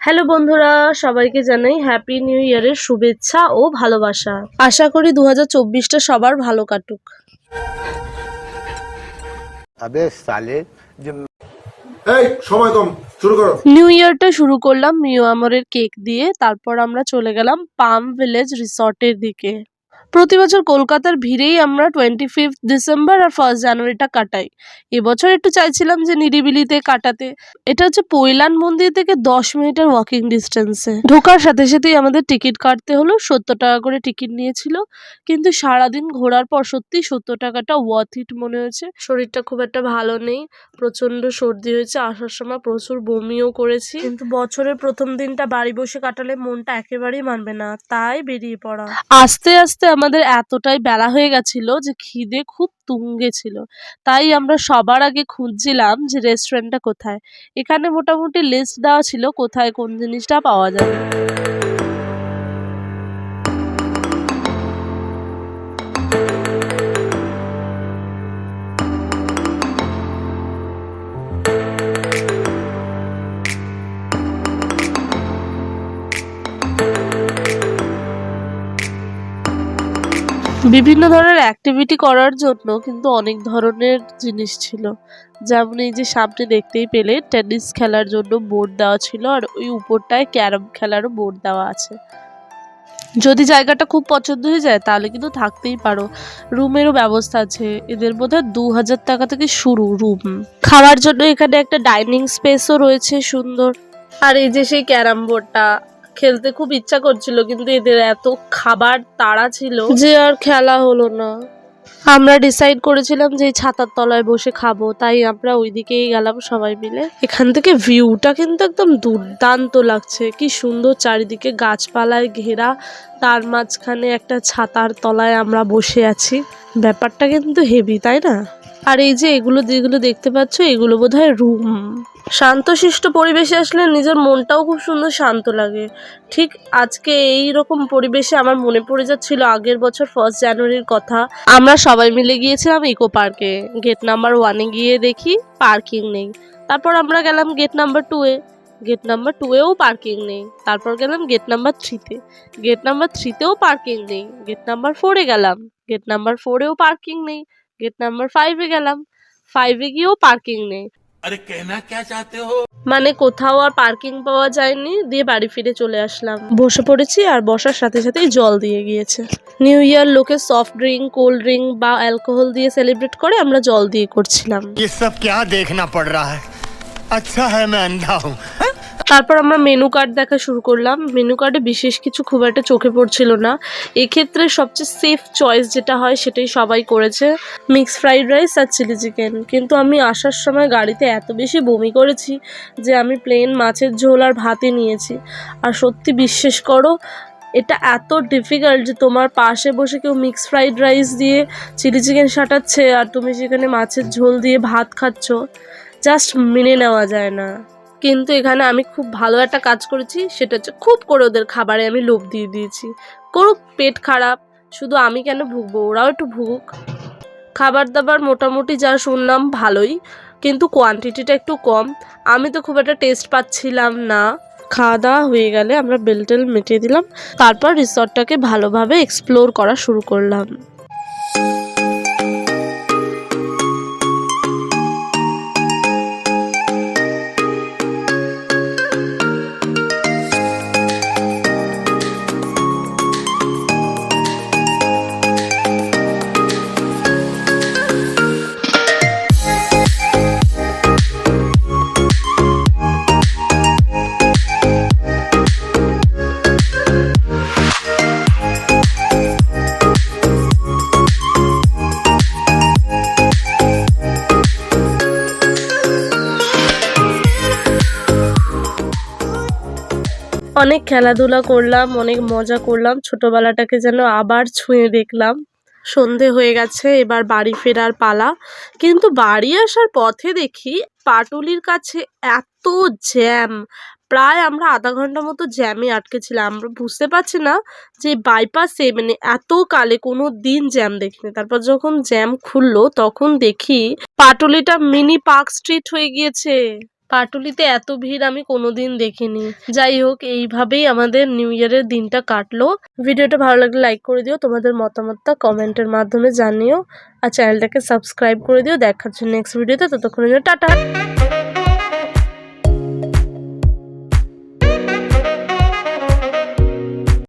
Hello বন্ধুরা সবাইকে জানাই হ্যাপি নিউ ইয়ারের শুভেচ্ছা ও ভালোবাসা। আশা করি দু হাজার সবার ভালো কাটুক। নিউ ইয়ারটা শুরু করলাম মিও আমরের কেক দিয়ে তারপর আমরা চলে গেলাম পাম ভিলেজ রিসর্টের দিকে। প্রতি বছর কলকাতার ভিড়েই আমরা টোয়েন্টি ফিফথ ডিসেম্বর আর ফার্স্ট জানুয়ারিটা কাটাই। এবছর একটু চাইছিলাম যে নিরিবিলিতে কাটাতে। এটা হচ্ছে পৈলান মন্দির থেকে দশ মিনিটের ওয়াকিং ডিস্টেন্সে ঢোকার সাথে সাথেই আমাদের টিকিট কাটতে হলো, সত্তর টাকা করে টিকিট নিয়েছিল। কিন্তু সারাদিন ঘোরার পর সত্যি সত্তর টাকাটা ওয়ার্থ ইট মনে হয়েছে। শরীরটা খুব একটা ভালো নেই প্রচণ্ড সর্দি হয়েছে, আসার সময় প্রচুর বমিও করেছি। কিন্তু বছরের প্রথম দিনটা বাড়ি বসে কাটালে মনটা একেবারেই মানবে না, তাই বেরিয়ে পড়া। আস্তে আস্তে আমাদের এতটাই বেলা হয়ে গেছিল যে খিদে খুব তুঙ্গে ছিল। তাই আমরা সবার আগে খুঁজছিলাম যে রেস্টুরেন্টটা কোথায়। এখানে মোটামুটি লিস্ট দেওয়া ছিল কোথায় কোন জিনিসটা পাওয়া যাবে। বিভিন্ন ধরনের অ্যাক্টিভিটি করার জন্য কিন্তু অনেক ধরনের জিনিস ছিল। যেমন এই যে সামনে দেখতেই পেলে টেনিস খেলার জন্য বোর্ড দেওয়া ছিল আর ওই উপরটায় ক্যারাম খেলারও বোর্ড দেওয়া আছে। যদি জায়গাটা খুব পছন্দ হয়ে যায়, তাহলে কিন্তু থাকতেই পারো। রুমেরও ব্যবস্থা আছে। এদের বোধহয় দু হাজার টাকা থেকে শুরু রুম খাওয়ার জন্য এখানে একটা ডাইনিং স্পেসও রয়েছে সুন্দর। আর এই যে সেই ক্যারাম বোর্ডটা খেলতে খুব ইচ্ছা করছিল, কিন্তু এদের এত খাবার তাড়া ছিল। যে আর খেলা হলো না। আমরা ডিসাইড করেছিলাম যে ছাতার তলায় বসে খাব, তাই আমরা ওইদিকেই গেলাম সবাই মিলে। এখান থেকে ভিউটা কিন্তু একদম দুর্দান্ত লাগছে। কি সুন্দর চারিদিকে গাছপালায় ঘেরা, তার মাঝখানে একটা ছাতার তলায় আমরা বসে আছি। ব্যাপারটা কিন্তু হেভি তাই না? আর এই যে এগুলো যেগুলো দেখতে পাচ্ছ, এগুলো বোধহয় রুম শান্তশিষ্ট পরিবেশে আসলে নিজের মনটাও খুব সুন্দর শান্ত লাগে। ঠিক আজকে এই রকম পরিবেশে আমার মনে পড়ে যাচ্ছিল আগের বছর ফার্স্ট জানুয়ারির কথা। আমরা সবাই মিলে গিয়েছিলাম ইকো পার্কে গেট নাম্বার ওয়ানে গিয়ে দেখি পার্কিং নেই। তারপর আমরা গেলাম গেট নাম্বার টুয়ে গেট নাম্বার টুয়েও পার্কিং নেই। তারপর গেলাম গেট নাম্বার থ্রিতে গেট নাম্বার থ্রিতেও পার্কিং নেই। গেট নাম্বার ফোরে গেলাম। গেট নাম্বার ফোরেও পার্কিং নেই। গেট নাম্বার ফাইভে গেলাম ফাইভে গিয়েও পার্কিং নেই अरे कहना क्या चाहते हो মানে কোথাও আর পার্কিং পাওয়া যায়নি দিয়ে বাড়ি ফিরে চলে আসলাম বসে পড়েছি আর বসার সাথে সাথেই জল দিয়ে গিয়েছে নিউ ইয়ার লোকে সফট ড্রিঙ্ক কোল্ড ড্রিঙ্ক বা অ্যালকোহল দিয়ে সেলিব্রেট করে আমরা জল দিয়ে করছিলাম ये सब क्या देखना पड़ रहा है अच्छा है मैं अंधा हूँ তারপর আমরা মেনু কার্ড দেখা শুরু করলাম। মেনু কার্ডে বিশেষ কিছু খুব একটা চোখে পড়ছিল না। এক্ষেত্রে সবচেয়ে সেফ চয়েস যেটা হয় সেটাই সবাই করেছে। মিক্স ফ্রাইড রাইস আর চিলি চিকেন কিন্তু আমি আসার সময় গাড়িতে এত বেশি বমি করেছি যে আমি প্লেন মাছের ঝোল আর ভাতই নিয়েছি। আর সত্যি বিশ্বাস করো, এটা এত ডিফিকাল্ট যে তোমার পাশে বসে কেউ মিক্স ফ্রাইড রাইস দিয়ে চিলি চিকেন সাটাচ্ছে আর তুমি সেখানে মাছের ঝোল দিয়ে ভাত খাচ্ছ জাস্ট মেনে নেওয়া যায় না। কিন্তু এখানে আমি খুব ভালো একটা কাজ করেছি, সেটা হচ্ছে খুব করে ওদের খাবারে আমি লোভ দিয়ে দিয়েছি। করুক, পেট খারাপ, শুধু আমি কেন ভুগবো? ওরাও একটু ভুগুক। খাবার দাবার মোটামুটি যা শুনলাম ভালোই, কিন্তু কোয়ান্টিটিটা একটু কম। আমি তো খুব একটা টেস্ট পাচ্ছিলাম না। খাওয়া দাওয়া হয়ে গেলে আমরা বেল টেল মিটিয়ে দিলাম। তারপর রিসর্টটাকে ভালোভাবে এক্সপ্লোর করা শুরু করলাম। অনেক খেলাধুলা করলাম, অনেক মজা করলাম। ছোটবেলাটাকে যেন আবার ছুঁয়ে দেখলাম। সন্ধে হয়ে গেছে, এবার বাড়ি ফেরার পালা। কিন্তু বাড়ি আসার পথে দেখি পাটুলির কাছে এত জ্যাম। প্রায় আমরা আধা ঘণ্টা মতো জ্যামে আটকেছিলাম আমরা বুঝতে পারছি না যে বাইপাসে মানে এত কালে কোনো দিন জ্যাম দেখিনি। তারপর যখন জ্যাম খুললো, তখন দেখি পাটুলিটা মিনি পার্ক স্ট্রিট হয়ে গিয়েছে। পাটুলিতে এত ভিড় আমি কোনোদিন দেখিনি। যাই হোক, এইভাবেই আমাদের নিউ ইয়ারের দিনটা কাটলো। ভিডিওটা ভালো লাগলে লাইক করে দিও, তোমাদের মতামতটা কমেন্টের মাধ্যমে জানিও। আর চ্যানেলটাকে সাবস্ক্রাইব করে দিও। দেখার জন্য নেক্সট ভিডিওতে ততক্ষণের জন্য টাটা।